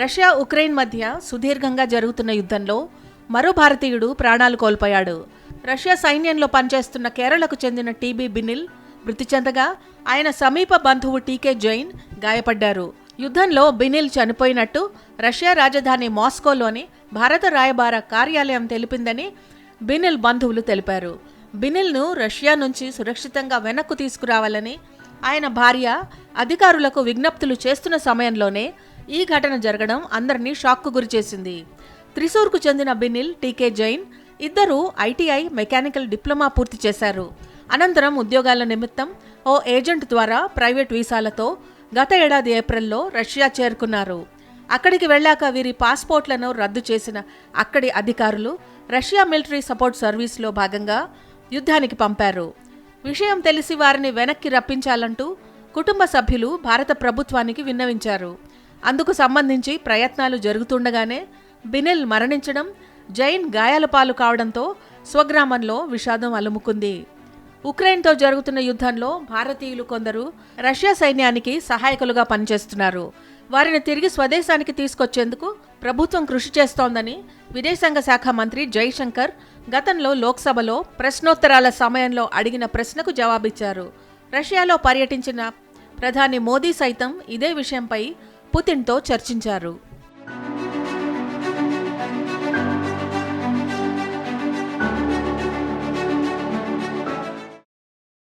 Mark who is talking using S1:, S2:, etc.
S1: Russia Ukraine మధ్య సుదీర్ఘంగా జరుగుతున్న యుద్ధంలో మరో భారతీయుడు ప్రాణాలు కోల్పోయాడు. రష్యా సైన్యంలో పనిచేస్తున్న కేరళకు చెందిన టీబీ బినిల్ మృతి చెందగా ఆయన సమీప బంధువు టీకే జైన్ గాయపడ్డారు. యుద్ధంలో బినిల్ చనిపోయినట్టు రష్యా రాజధాని మాస్కోలోని భారత రాయబార కార్యాలయం తెలిపిందని బినిల్ బంధువులు తెలిపారు. బినిల్ను రష్యా నుంచి సురక్షితంగా వెనక్కు తీసుకురావాలని ఆయన భార్య అధికారులకు విజ్ఞప్తులు చేస్తున్న సమయంలోనే ఈ ఘటన జరగడం అందరినీ షాక్కు గురిచేసింది త్రిశూర్కు చెందిన బినిల్ టీకే జైన్ ఇద్దరూ ఐటీఐ మెకానికల్ డిప్లొమా పూర్తి చేశారు. అనంతరం ఉద్యోగాల నిమిత్తం ఓ ఏజెంట్ ద్వారా ప్రైవేట్ వీసాలతో గత ఏడాది ఏప్రిల్లో రష్యా చేరుకున్నారు. అక్కడికి వెళ్ళాక వీరి పాస్పోర్ట్లను రద్దు చేసిన అక్కడి అధికారులు రష్యా మిలిటరీ సపోర్ట్ సర్వీస్లో భాగంగా యుద్ధానికి పంపారు. విషయం తెలిసి వారిని వెనక్కి రప్పించాలంటూ కుటుంబ సభ్యులు భారత ప్రభుత్వానికి విన్నవించారు. అందుకు సంబంధించి ప్రయత్నాలు జరుగుతుండగానే బినిల్ మరణించడం జైన్ గాయాల పాలు కావడంతో స్వగ్రామంలో విషాదం అలుముకుంది. ఉక్రెయిన్తో జరుగుతున్న యుద్ధంలో భారతీయులు కొందరు రష్యా సైన్యానికి సహాయకులుగా పనిచేస్తున్నారు. వారిని తిరిగి స్వదేశానికి తీసుకొచ్చేందుకు ప్రభుత్వం కృషి చేస్తోందని విదేశాంగ శాఖ మంత్రి జైశంకర్ గతంలో లోక్సభలో ప్రశ్నోత్తరాల సమయంలో అడిగిన ప్రశ్నకు జవాబిచ్చారు. రష్యాలో పర్యటించిన ప్రధాని మోదీ సైతం ఇదే విషయంపై పుతిన్తో చర్చించారు.